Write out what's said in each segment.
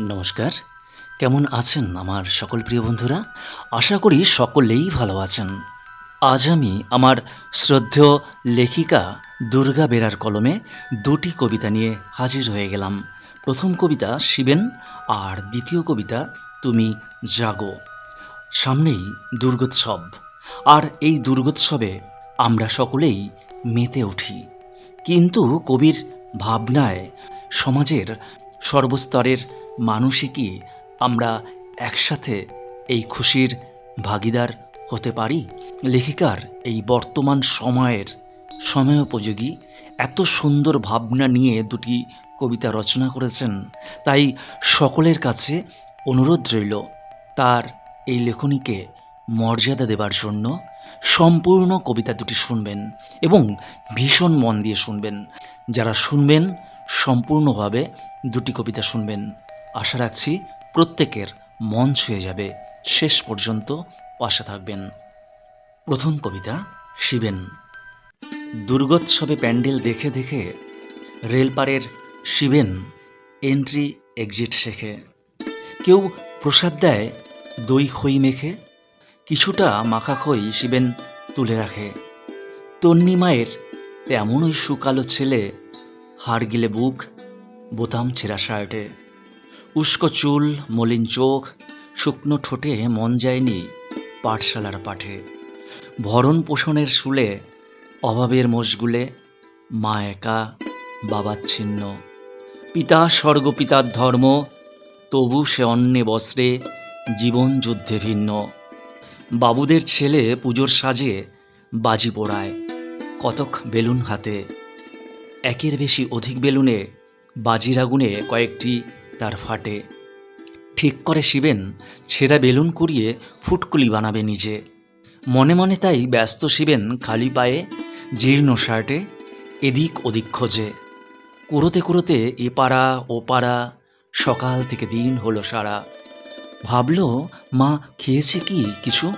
নমস্কার। কেমন আছেন আমার সকল প্রিয় বন্ধুরা? আশা করি সকলেই ভালো আছেন। আজ আমি আমার শ্রদ্ধেয় লেখিকা দুর্গা বেরার কলমে দুটি কবিতা নিয়ে হাজির হয়ে গেলাম। প্রথম কবিতা শিবেন, আর দ্বিতীয় কবিতা তুমি জাগো। সামনেই দুর্গোৎসব, আর এই দুর্গোৎসবে আমরা সকলেই মেতে উঠি। কিন্তু কবির ভাবনায় সমাজের সর্বস্তরের মানুষই কি আমরা একসাথে এই খুশির ভাগিদার হতে পারি? লেখিকার এই বর্তমান সময়ের সময়োপযোগী এত সুন্দর ভাবনা নিয়ে দুটি কবিতা রচনা করেছেন, তাই সকলের কাছে অনুরোধ রইল তার এই লেখনীকে মর্যাদা দেবার জন্য সম্পূর্ণ কবিতা দুটি শুনবেন এবং ভীষণ মন দিয়ে শুনবেন। যারা শুনবেন, সম্পূর্ণভাবে দুটি কবিতা শুনবেন। আশা রাখছি প্রত্যেকের মন ছুঁয়ে যাবে। শেষ পর্যন্ত পাশে থাকবেন। প্রথম কবিতা শিবেন। দুর্গোৎসবে প্যান্ডেল দেখে দেখে রেলপারের শিবেন এন্ট্রি এক্সিট শেখে। কেউ প্রসাদ দেয়, দই খই মেখে, কিছুটা মাখা খই শিবেন তুলে রাখে। তন্নি মায়ের তেমনই সুকালো ছেলে, হাড় গিলে বুক, বোতাম ছেঁড়া শার্টে। উস্কো চুল, মলিন চোখ, শুকনো ঠোঁটে মন যায়নি পাঠশালার পাঠে। ভরণ পোষণের শুলে, অভাবের মোষগুলে মা একা বাবাচ্ছিন্ন পিতা স্বর্গপিতার ধর্ম, তবু সে অন্নে বস্ত্রে জীবন যুদ্ধে ভিন্ন। বাবুদের ছেলে পুজোর সাজে বাজি পোড়ায়, কতক বেলুন হাতে। একের বেশি অধিক বেলুনে বাজির আগুনে কয়েকটি তার ফাটে। ঠিক করে শিবেন, ছেঁড়া বেলুন কুড়িয়ে ফুটকুলি বানাবে নিজে। মনে মনে তাই ব্যস্ত শিবেন খালি পায়ে, জীর্ণ শার্টে, এদিক ওদিক খোঁজে। কুড়োতে কুড়োতে এপাড়া ওপাড়া সকাল থেকে দিন হলো সারা। ভাবল, মা, খেয়েছে কি কিছু?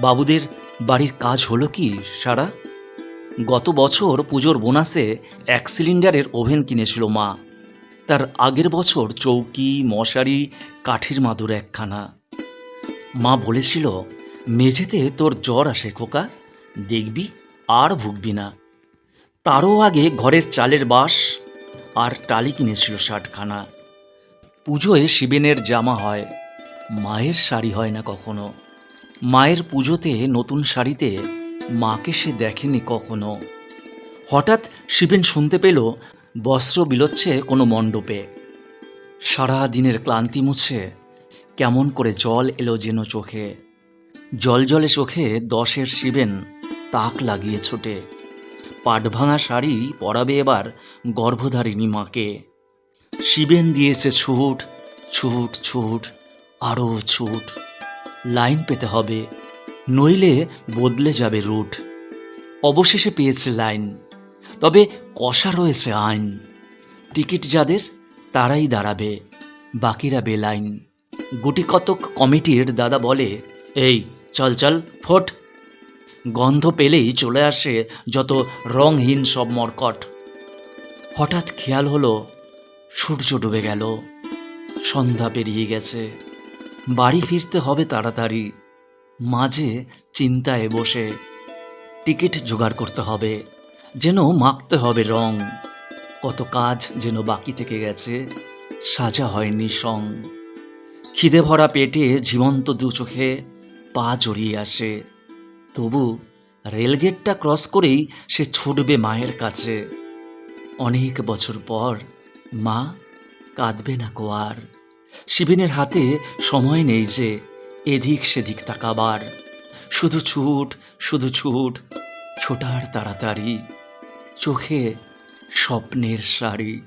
বাবুদের বাড়ির কাজ হলো কি সারা? গত বছর পুজোর বোনাসে এক সিলিন্ডারের ওভেন কিনেছিল মা। তার আগের বছর চৌকি, মশারি, কাঠের মাদুর একখানা। মা বলেছিল, মেঝেতে তোর জ্বর আসে খোকা, দেখবি আর ভুগবি না। তারও আগে ঘরের চালের বাস আর টালি কিনেছিল ষাটখানা। পুজোয় শিবেনের জামা হয়, মায়ের শাড়ি হয় না কখনো। মায়ের পুজোতে নতুন শাড়িতে মাকে সে দেখেনি কখনো। হঠাৎ শিবেন শুনতে পেল বস্ত্র বিলোচ্ছে কোনো মণ্ডপে। সারা দিনের ক্লান্তি মুছে কেমন করে জল এলো যেন চোখে। জল জলে চোখে দশের শিবেন তাক লাগিয়ে ছোটে। পাট ভাঙা শাড়ি পরাবে এবার গর্ভধারিণী মাকে। শিবেন দিয়েছে ছুট ছুট ছুট, আরও ছুট। লাইন পেতে হবে, নইলে বদলে যাবে রুট। অবশেষে পেয়েছে লাইন। তবে কষা রয়েছে আইন। টিকিট যাদের, তারাই দাঁড়াবে। বাকিরা বেলাইন। গুটি কতক কমিটির দাদা বলে, এই, চল চল, ফোট। গন্ধ পেলেই চলে আসে যত রংহীন সব মরকট। হঠাৎ খেয়াল হলো, সূর্য ডুবে গেল। সন্ধ্যা পেরিয়ে গেছে। বাড়ি ফিরতে হবে তাড়াতাড়ি। মাঝে চিন্তায় বসে টিকিট জোগাড় করতে হবে। যেন মাখতে হবে রং। কত কাজ যেন বাকি থেকে গেছে, সাজা হয়নি সং। খিদে ভরা পেটে জীবন্ত দু চোখে পা জড়িয়ে আসে। তবু রেলগেটটা ক্রস করেই সে ছুটবে মায়ের কাছে। অনেক বছর পর মা কাঁদবে না কোয়ার শিবিনের হাতে সময় নেই যে এদিক সেদিক তাকাবার। শুধু ছুট শুধু ছুট, ছোটার তাড়াতাড়ি। চোখে স্বপ্নের শাড়ি।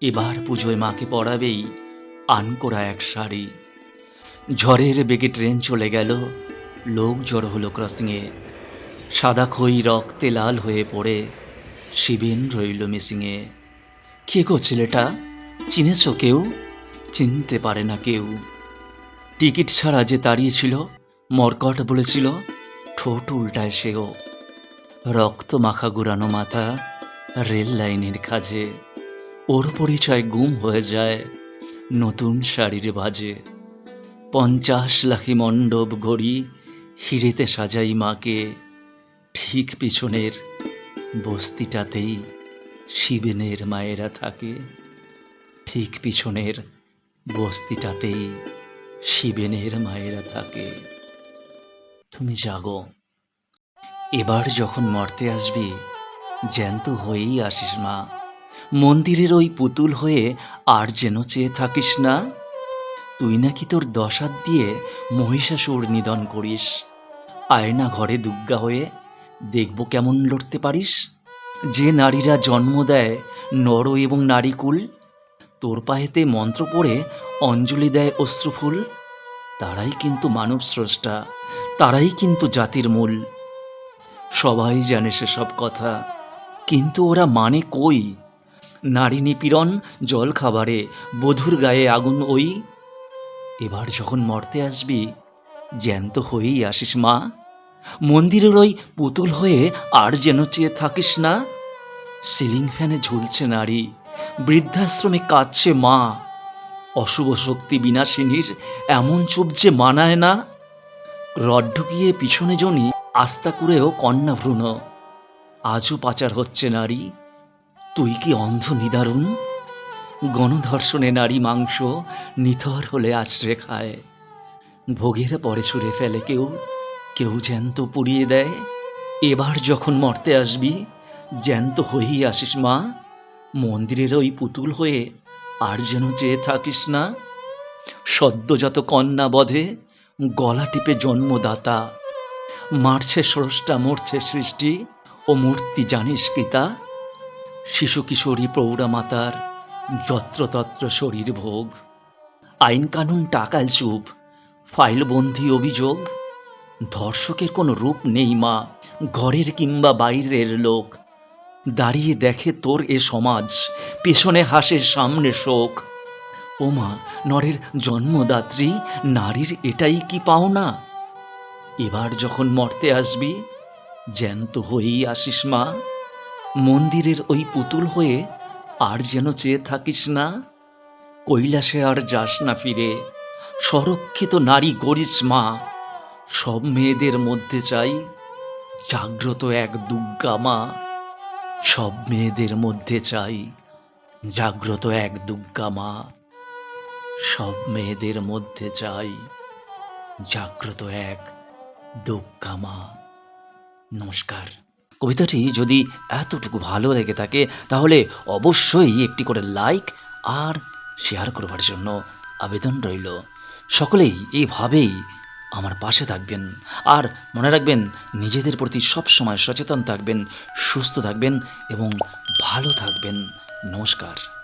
এবার পুজোয় মাকে পরাবেই আনকোরা এক শাড়ি। ঝড়ের বেগে ট্রেন চলে গেল, লোক জড়ো হলো ক্রসিংয়ে। সাদা খই রক্তে লাল হয়ে পড়ে, শিবেন রইল মিসিংয়ে। কে গো ছেলেটা? চিনেছ কেউ? চিনতে পারে না কেউ। টিকিট ছাড়া যে দাঁড়িয়েছিল মরকট বলেছিল, ঠোঁট উল্টায় সেও। রক্ত মাখা গুড়ানো মাথা, রেল লাইনের কাজে। ওর পরিচয় গুম হয়ে যায় নতুন শাড়ির বাজে। পঞ্চাশ লাখি মণ্ডপ ঘড়ি হিরেতে সাজাই মাকে। ঠিক পিছনের বস্তিটাতেই শিবেনের মায়েরা থাকে। ঠিক পিছনের বস্তিটাতেই শিবেনের মায়েরা থাকে। তুমি জাগো। এবার যখন মর্তে আসবি, জ্যান্ত হয়েই আসিস মা। মন্দিরের ওই পুতুল হয়ে আর যেন চেয়ে থাকিস না। তুই নাকি তোর দশাত দিয়ে মহিষাসুর নিধন করিস। আয়না ঘরে দুগ্গা হয়ে দেখব কেমন লড়তে পারিস। যে নারীরা জন্ম দেয় নর এবং নারীকুল, তোর পায়েতে মন্ত্র পড়ে অঞ্জলি দেয় অশ্রুফুল। তারাই কিন্তু মানব স্রষ্টা তারাই কিন্তু জাতির মূল। সবাই জানে সেসব কথা। কিন্তু ওরা মানে কই? নারী নিপীড়ন, জল খাবারে, বধুর গায়ে আগুন ওই? এবার যখন মরতে আসবি, জ্যান্ত হয়েই আসিস মা। মন্দিরের ওই পুতুল হয়ে আর যেন চেয়ে থাকিস না। সিলিং ফ্যানে ঝুলছে নারী, বৃদ্ধাশ্রমে কাঁদছে মা। অশুভ শক্তি বিনাশিনীর এমন চুপ যে মানায় না। রড ঢুকিয়ে পিছনে জনি আস্তা করেও কন্যা ভ্রূণ। আজও পাচার হচ্ছে নারী। তুই কি অন্ধ নিদারুণ? গণধর্ষণে নারী মাংস নিথর হলে আছড়ে খায় ভোগের পরে ছুঁড়ে ফেলে কেউ কেউ জ্যান্ত পুড়িয়ে দেয়। এবার যখন মরতে আসবি, জ্যান্ত হয়েই আসিস মা। মন্দিরের ওই পুতুল হয়ে আর যেন চেয়ে থাকিস না। সদ্যজাত কন্যা বধে গলা টিপে জন্মদাতা। মারছে স্রষ্টা, মরছে সৃষ্টি। ও মূর্তি জানিস কি তা? শিশু কিশোরী প্রৌঢ়া মাতার যত্রতত্র শরীর ভোগ। আইন কানুন টাকায় চুপ ফাইলবন্দি অভিযোগ। ধর্ষকের কোনো রূপ নেই মা, ঘরের কিংবা বাইরের লোক। দাঁড়িয়ে দেখে তোর এ সমাজ, পেছনে হাসে সামনে শোক। ও মা নরের জন্মদাত্রী, নারীর এটাই কি পাওনা? এবার যখন মরতে আসবি, জ্যান্ত হয়েই আসিস মা। মন্দিরের ওই পুতুল হয়ে আর যেন চেয়ে থাকিস না। কৈলাসে আর যাস না ফিরে সংরক্ষিত নারী গরিস মা। সব মেয়েদের মধ্যে চাই জাগ্রত এক দুর্গা মা। সব মেয়েদের মধ্যে চাই জাগ্রত এক দুর্গা মা। সব মেয়েদের মধ্যে চাই জাগ্রত এক দুর্গা মা নমস্কার। কবিতাটি যদি এতটুকু ভালো লেগে থাকে, তাহলে অবশ্যই একটি করে লাইক আর শেয়ার করবার জন্য আবেদন রইল। সকলেই এইভাবেই আমার পাশে থাকবেন। আর মনে রাখবেন, নিজেদের প্রতি সবসময় সচেতন থাকবেন, সুস্থ থাকবেন এবং ভালো থাকবেন। নমস্কার।